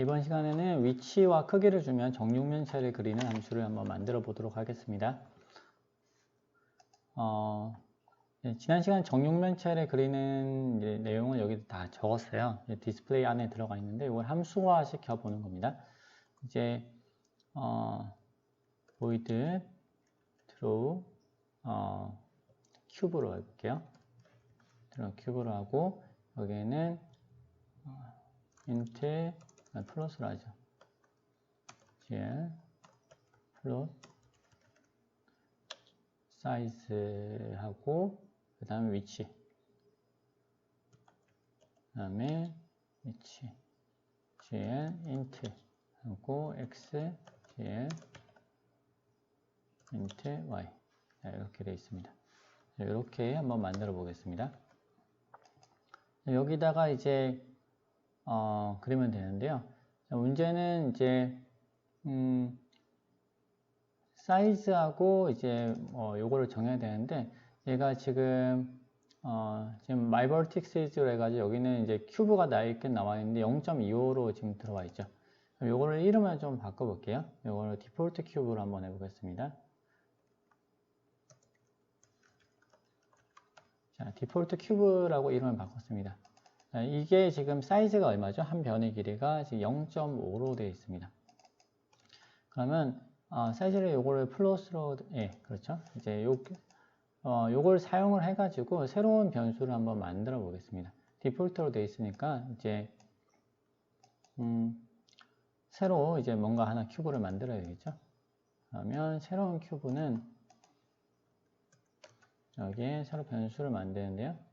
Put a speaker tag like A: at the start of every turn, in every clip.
A: 이번 시간에는 위치와 크기를 주면 정육면체를 그리는 함수를 한번 만들어 보도록 하겠습니다. 어, 네, 지난 시간 정육면체를 그리는 내용은 여기 다 적었어요. 디스플레이 안에 들어가 있는데 이걸 함수화 시켜 보는 겁니다. 이제 어, void true 어, 큐브로 해볼게요. true 큐브로 하고 여기에는 어, int 아, 플러스로 하죠. gl 플롯 사이즈하고 그 다음에 위치 그 다음에 위치 gl int 하고 x gl int y 자, 이렇게 되어 있습니다. 자, 이렇게 한번 만들어 보겠습니다. 여기다가 이제 어, 그리면 되는데요. 자, 문제는 이제 음, 사이즈하고 이제 어, 요거를 정해야 되는데 얘가 지금 어, 지금 마이버틱스로 해가지고 여기는 이제 큐브가 나있게 나와 있는데 0.25로 지금 들어와 있죠. 그럼 요거를 이름을 좀 바꿔볼게요. 요거를 디폴트 큐브로 한번 해보겠습니다. 자, 디폴트 큐브라고 이름을 바꿨습니다. 자, 이게 지금 사이즈가 얼마죠? 한 변의 길이가 지금 0.5로 되어 있습니다. 그러면 어, 사이즈를 요거를 플러스로 예, 그렇죠. 이제 요 어, 요걸 사용을 해 가지고 새로운 변수를 한번 만들어 보겠습니다. 디폴트로 되어 있으니까 이제 음, 새로 이제 뭔가 하나 큐브를 만들어야 되겠죠. 그러면 새로운 큐브는 여기에 새로 변수를 만드는데요.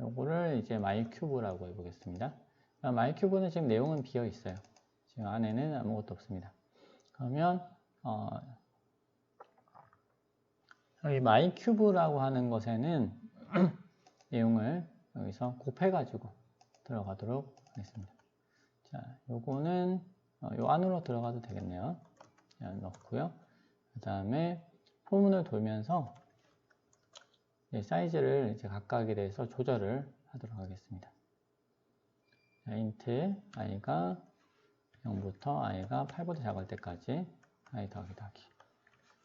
A: 요거를 이제 마이큐브라고 해보겠습니다. 마이큐브는 지금 내용은 비어 있어요. 지금 안에는 아무것도 없습니다. 그러면 어, 여기 마이큐브라고 하는 것에는 내용을 여기서 곱해가지고 들어가도록 하겠습니다. 자, 요거는 어, 요 안으로 들어가도 되겠네요. 자, 넣고요. 그 다음에 포문을 돌면서 사이즈를 이제 각각에 대해서 조절을 하도록 하겠습니다. 자, int i가 0부터 i가 8보다 작을 때까지 i 더하기 더하기.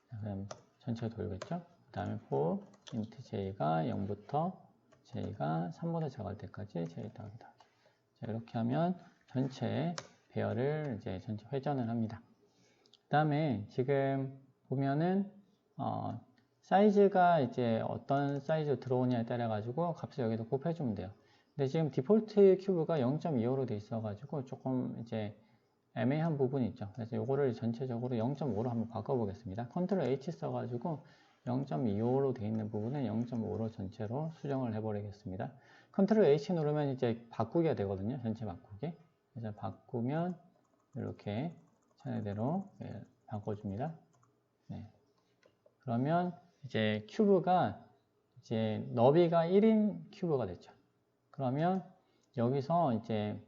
A: 자, 그럼 전체 돌겠죠? 그 다음에 for int j가 0부터 j가 3보다 작을 때까지 j 더하기 더하기. 자, 이렇게 하면 전체 배열을 이제 전체 회전을 합니다. 그 다음에 지금 보면은 어, 사이즈가 이제 어떤 사이즈로 들어오냐에 따라 가지고 값을 여기다 곱해주면 돼요. 근데 지금 디폴트 큐브가 0.25로 돼 있어 가지고 조금 이제 애매한 부분이 있죠. 그래서 이거를 전체적으로 0.5로 한번 바꿔보겠습니다. 컨트롤 H 써가지고 0.25로 되어 있는 부분은 0.5로 전체로 수정을 해버리겠습니다. 컨트롤 H 누르면 이제 바꾸기가 되거든요. 전체 바꾸기. 그래서 바꾸면 이렇게 차례대로 예, 바꿔줍니다. 네. 그러면 이제 큐브가 이제 너비가 1인 큐브가 됐죠. 그러면 여기서 이제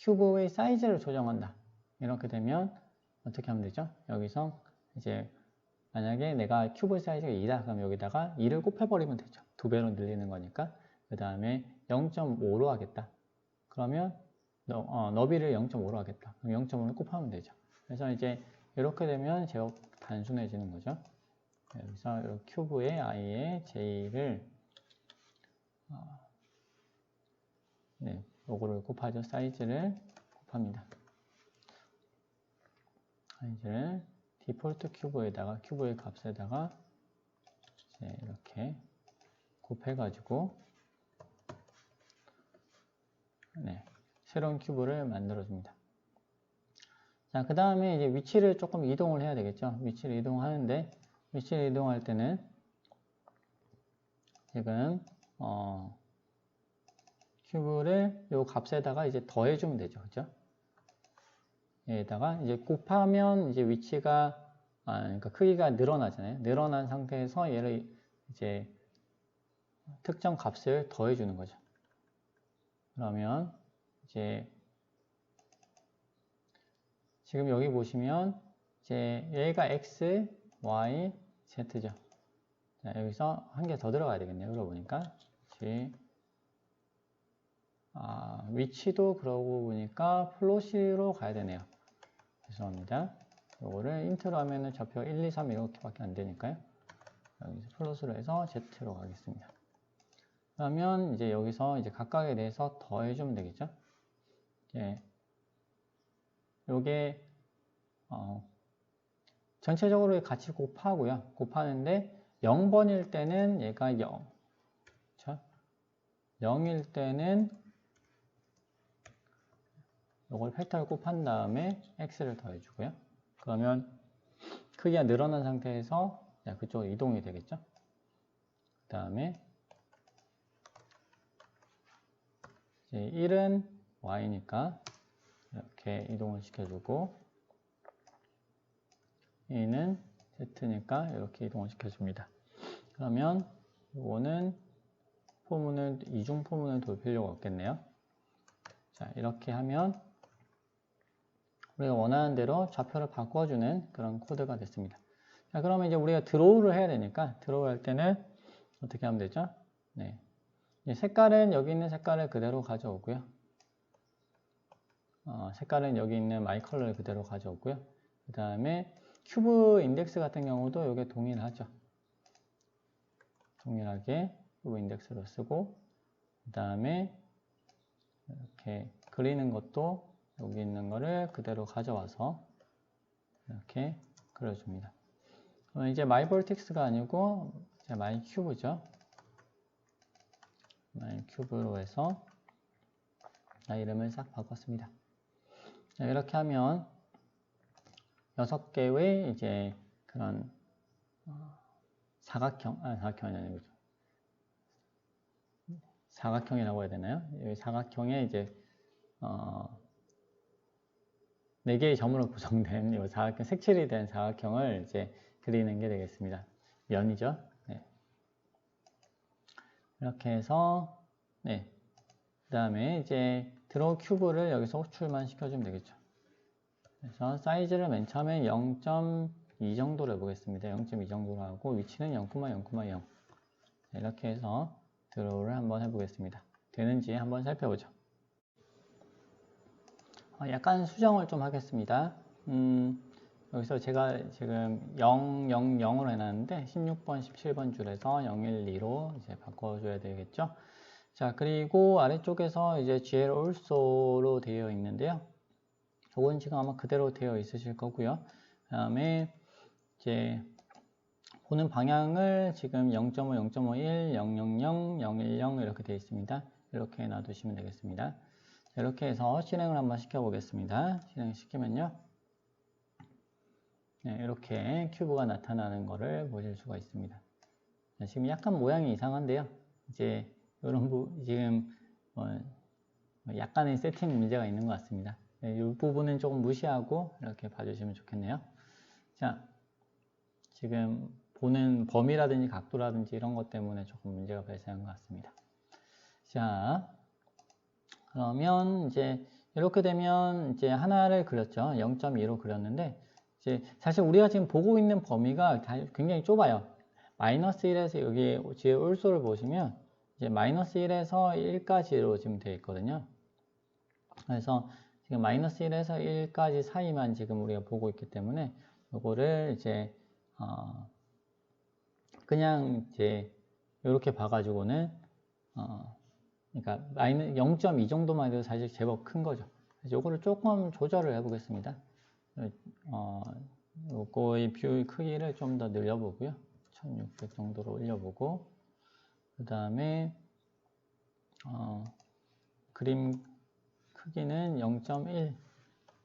A: 큐브의 사이즈를 조정한다. 이렇게 되면 어떻게 하면 되죠? 여기서 이제 만약에 내가 큐브 사이즈가 2다 그럼 여기다가 2를 곱해버리면 되죠. 두 배로 늘리는 거니까. 그 다음에 0.5로 하겠다. 그러면 너, 어, 너비를 0.5로 하겠다. 그럼 0.5를 곱하면 되죠. 그래서 이제 이렇게 되면 제곱 단순해지는 거죠. 여기서 큐브의 i의 j를 어, 네, 요거를 곱하죠. 사이즈를 곱합니다. 사이즈를 디폴트 큐브에다가 큐브의 값에다가 이제 이렇게 곱해가지고 네, 새로운 큐브를 만들어 줍니다. 자, 그 다음에 이제 위치를 조금 이동을 해야 되겠죠. 위치를 이동하는데 위치를 이동할 때는 지금 어, 큐브를 요 값에다가 이제 더해주면 되죠. 그죠? 여기다가 이제 곱하면 이제 위치가 아, 그러니까 크기가 늘어나잖아요. 늘어난 상태에서 얘를 이제 특정 값을 더해주는 거죠. 그러면 이제 지금 여기 보시면 이제 얘가 x, y, z죠. 자, 여기서 한 개 더 들어가야 되겠네요. 그러고 보니까 g 아, 위치도 그러고 보니까 플롯으로 가야 되네요. 죄송합니다. 요거를 인트로 하면은 좌표 1, 2, 3 이렇게밖에 안 되니까요. 여기서 플롯으로 해서 Z로 가겠습니다. 그러면 이제 여기서 이제 각각에 대해서 더해주면 되겠죠. 이제 요게 어, 전체적으로 같이 곱하고요. 곱하는데 0번일 때는 얘가 0. 그쵸? 0일 때는 이걸 팩터를 곱한 다음에 x를 더해주고요. 그러면 크기가 늘어난 상태에서 그쪽으로 이동이 되겠죠. 그 다음에 1은 y니까 이렇게 이동을 시켜주고 2는 z니까 이렇게 이동을 시켜줍니다. 그러면 이거는 포문을 이중 포문을 돌 필요가 없겠네요. 자 이렇게 하면 우리가 원하는 대로 좌표를 바꿔주는 그런 코드가 됐습니다. 자 그러면 이제 우리가 드로우를 해야 되니까 드로우 할 때는 어떻게 하면 되죠? 네. 색깔은 여기 있는 색깔을 그대로 가져오고요. 어, 색깔은 여기 있는 마이 컬러를 그대로 가져오고요. 그 다음에 큐브 인덱스 같은 경우도 이게 동일하죠. 동일하게 큐브 인덱스로 쓰고 그 다음에 이렇게 그리는 것도 여기 있는 거를 그대로 가져와서 이렇게 그려줍니다. 그럼 이제 마이 볼틱스가 아니고 이제 마이 큐브죠. 마이 큐브로 해서 이름을 싹 바꿨습니다. 자, 이렇게 하면 여섯 개의 이제 그런 어, 사각형, 아, 사각형이 아니고 사각형이라고 해야 되나요? 이 사각형의 이제 어, 네 개의 점으로 구성된 이 사각형, 색칠이 된 사각형을 이제 그리는 게 되겠습니다. 면이죠. 네. 이렇게 해서 네. 그 다음에 이제 드로우 큐브를 여기서 호출만 시켜주면 되겠죠. 그래서 사이즈를 맨 처음에 0.2 정도로 해보겠습니다. 0.2 정도로 하고 위치는 0,0,0 이렇게 해서 드로우를 한번 해보겠습니다. 되는지 한번 살펴보죠. 어, 약간 수정을 좀 하겠습니다. 음, 여기서 제가 지금 0, 0, 0으로 해놨는데 16번, 17번 줄에서 0, 1, 2로 이제 바꿔줘야 되겠죠. 자, 그리고 아래쪽에서 이제 GL ALSO로 되어 있는데요. 저건 지금 아마 그대로 되어 있으실 거고요. 그 다음에 이제 보는 방향을 지금 0.5, 0.51, 000, 010 이렇게 되어 있습니다. 이렇게 놔두시면 되겠습니다. 이렇게 해서 실행을 한번 시켜보겠습니다. 실행시키면요. 네, 이렇게 큐브가 나타나는 것을 보실 수가 있습니다. 지금 약간 모양이 이상한데요. 이제 이런 부 지금 뭐 약간의 세팅 문제가 있는 것 같습니다. 네, 이 부분은 조금 무시하고 이렇게 봐주시면 좋겠네요. 자, 지금 보는 범위라든지 각도라든지 이런 것 때문에 조금 문제가 발생한 것 같습니다. 자, 그러면 이제 이렇게 되면 이제 하나를 그렸죠. 0.2로 그렸는데 이제 사실 우리가 지금 보고 있는 범위가 굉장히 좁아요. 마이너스 1에서 여기 뒤에 올소를 보시면 이제 마이너스 1에서 1까지로 지금 되어 있거든요. 그래서 지금 마이너스 1에서 1까지 사이만 지금 우리가 보고 있기 때문에 이거를 이제 어 그냥 이제 이렇게 봐가지고는 어 그러니까 마이너스 0.2 정도만 해도 사실 제법 큰 거죠. 이거를 조금 조절을 해보겠습니다. 어, 요거의 뷰 크기를 좀 더 늘려보고요. 1600 정도로 올려보고 그 다음에 어, 그림 크기는 0.1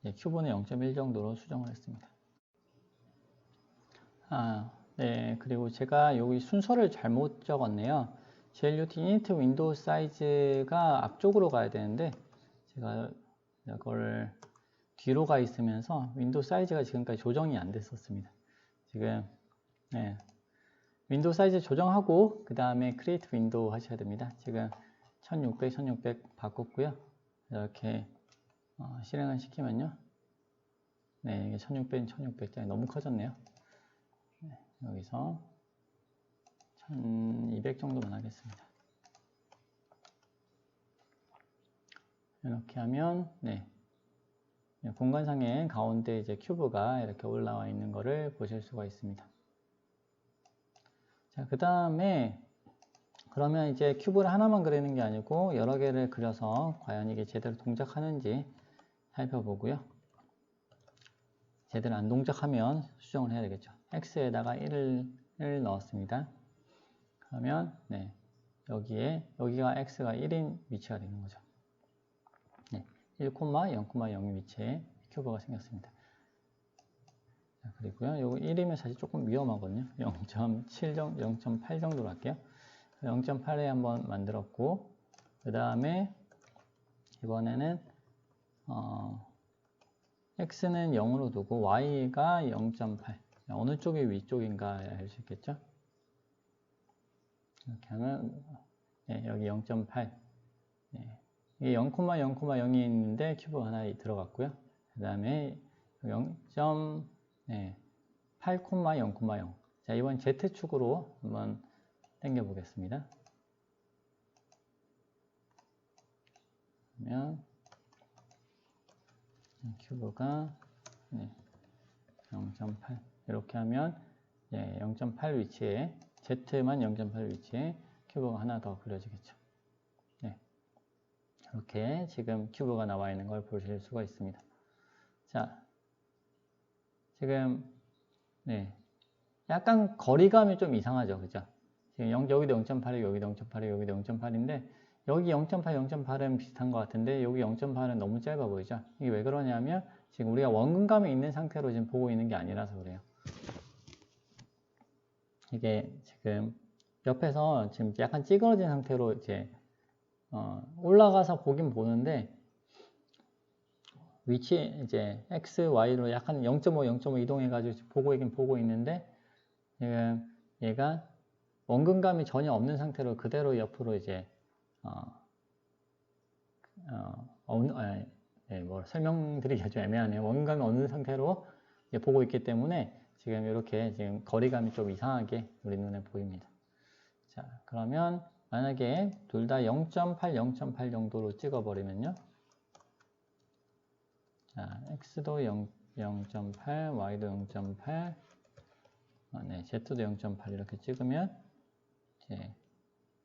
A: 네, 큐브는 0.1 정도로 수정을 했습니다. 아, 네, 그리고 제가 여기 순서를 잘못 적었네요. JLUT init 윈도우 사이즈가 앞쪽으로 가야 되는데 제가 이걸 뒤로 가 있으면서 윈도우 사이즈가 지금까지 조정이 안 됐었습니다. 지금 네, 윈도우 사이즈 조정하고 그 다음에 크리에이트 윈도우 하셔야 됩니다. 지금 1600, 1600 바꿨고요. 이렇게 어, 실행을 시키면요. 네, 이게 1600, 1600짜리 너무 커졌네요. 네, 여기서 1200 정도만 하겠습니다. 이렇게 하면 네. 네, 공간상에 가운데 이제 큐브가 이렇게 올라와 있는 것을 보실 수가 있습니다. 자, 그 다음에 그러면 이제 큐브를 하나만 그리는 게 아니고 여러 개를 그려서 과연 이게 제대로 동작하는지 살펴보고요. 제대로 안 동작하면 수정을 해야 되겠죠. x에다가 1을, 1을 넣었습니다. 그러면 네, 여기에 여기가 x가 1인 위치가 되는 거죠. 네, 1,0,0,0의 위치에 큐브가 생겼습니다. 자, 그리고요. 요거 1이면 사실 조금 위험하거든요. 0.7 정도, 0.8 정도로 할게요. 0.8에 한번 만들었고 그 다음에 이번에는 어, x는 0으로 두고 y가 0.8 어느 쪽이 위쪽인가 알 수 있겠죠? 이렇게 하면 네, 여기 0.8 네, 이게 0,0,0이 있는데 큐브 하나 들어갔고요. 그 다음에 0.8,0,0 자, 이번 Z축으로 한번 당겨 보겠습니다. 그러면 큐브가 네, 0.8 이렇게 하면 예, 0.8 위치에 Z만 0.8 위치에 큐브가 하나 더 그려지겠죠. 네. 이렇게 지금 큐브가 나와 있는 걸 보실 수가 있습니다. 자, 지금 네, 약간 거리감이 좀 이상하죠, 그죠? 지금 0, 여기도 0.8이고 여기도 0.8이고 여기도 0.8인데 여기 0.8, 0.8은 비슷한 것 같은데 여기 0.8은 너무 짧아 보이죠? 이게 왜 그러냐면 지금 우리가 원근감이 있는 상태로 지금 보고 있는 게 아니라서 그래요. 이게 지금 옆에서 지금 약간 찌그러진 상태로 이제 어 올라가서 보긴 보는데 위치 이제 x, y로 약간 0.5, 0.5 이동해가지고 보고 있긴 보고 있는데 지금 얘가 원근감이 전혀 없는 상태로 그대로 옆으로 이제 어, 어, 어, 아, 네, 뭐 설명드리기가 좀 애매하네요. 원근감이 없는 상태로 보고 있기 때문에 지금 이렇게 지금 거리감이 좀 이상하게 우리 눈에 보입니다. 자, 그러면 만약에 둘 다 0.8, 0.8 정도로 찍어버리면요. 자, x도 0, 0.8, y도 0.8, 아, 네, z도 0.8 이렇게 찍으면 이제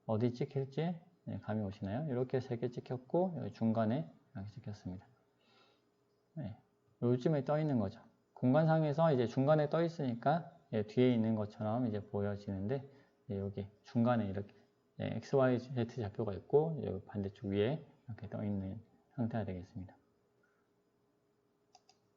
A: 어디 찍힐지 네, 감이 오시나요? 이렇게 세 개 찍혔고 여기 중간에 이렇게 찍혔습니다. 네, 요즘에 떠 있는 거죠. 공간상에서 이제 중간에 떠 있으니까 예, 뒤에 있는 것처럼 이제 보여지는데 예, 여기 중간에 이렇게 예, x, y, z 좌표가 있고 여기 반대쪽 위에 이렇게 떠 있는 상태가 되겠습니다.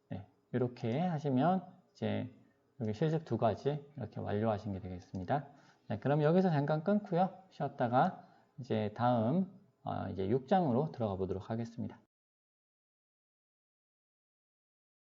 A: 네, 이렇게 하시면 이제 여기 실습 두 가지 이렇게 완료하신 게 되겠습니다. 네, 그럼 여기서 잠깐 끊고요. 쉬었다가 이제 다음 어, 이제 6장으로 들어가 보도록 하겠습니다.